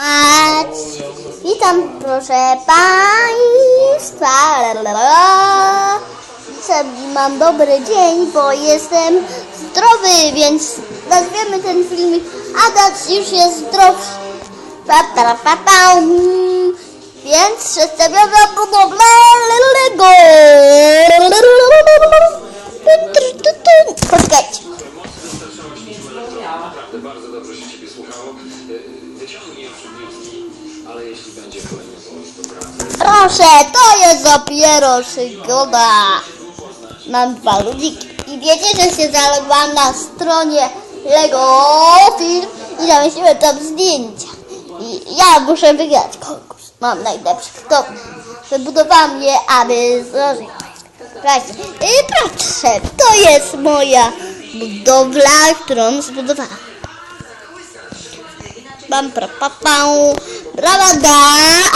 Mać. Witam, proszę Państwa. Mam dobry dzień, bo jestem zdrowy, więc nazwiemy ten filmik Adaś już jest zdrowy. Pa, pa, pa, pa. Więc przedstawiona budowlę Lego. Poczekajcie. Bardzo dobrze się Ciebie słuchało. Ale jeśli będzie kolejny. Proszę, to jest dopiero przygoda. Mam dwa ludziki. I wiecie, że się zalogowałam na stronie Lego Film i zamieściłem tam zdjęcia. I ja muszę wygrać konkurs. Mam najlepszy kto. Wybudowałam je, aby zrobić. I proszę, to jest moja budowla, którą zbudowałam. bumper papau. Dadah.